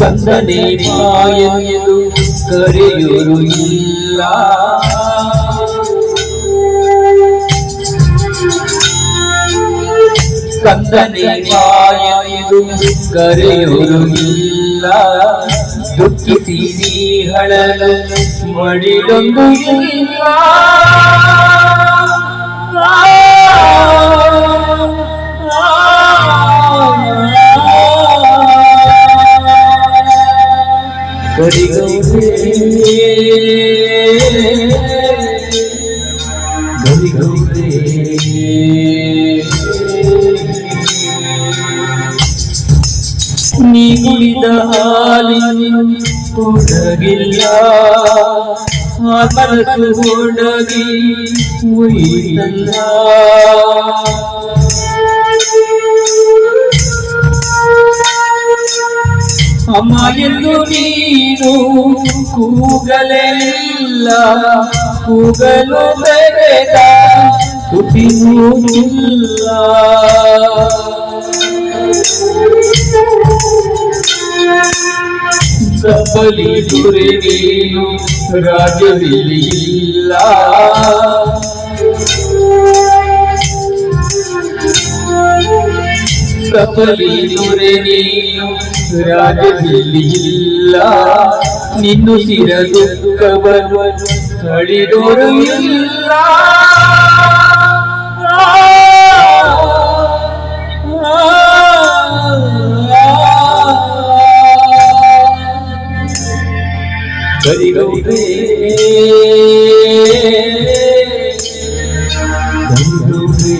ಕಂದನೆ ಮಾಯೆಂದು ಕರೆಯುರು ಇಲ್ಲ. ಕಂದನೇ ಮಾಯೆಂದು ಕರೆಯುರು ಇಲ್ಲ. ದುಃಖಿಸಿ ಹಳಲು ಮಡಿಲೊಂದು ಇಲ್ಲ. ನೀ ಕುಡಿದ ಹಾಲಿನ ಕೊಡಗಿಲ್ಲ ಆ ಮನಸ್ಸು ಒಡಗಿ ಉಯಿತಲ್ಲ ಅಮ್ಮ ಎಂದು ನೀನು ಕೂಗಲೆಲ್ಲ ಕೂಗಲು ಬೆರೆದ ತುಟಿನೂ ಇಲ್ಲ. ಕಪ್ಪಲಿ ನೀನು ರಾಜವಿಲ್ಲ ಇಲ್ಲ. ಕಪಲಿ ನೀನು ಇಲ್ಲ ನಿನ್ನು ಸಿರ ದುಃಖವನ್ನು ತಳಿದೋರು ಇಲ್ಲ ಕರಿಗೌರೇ ಗರಿಗೌರೇ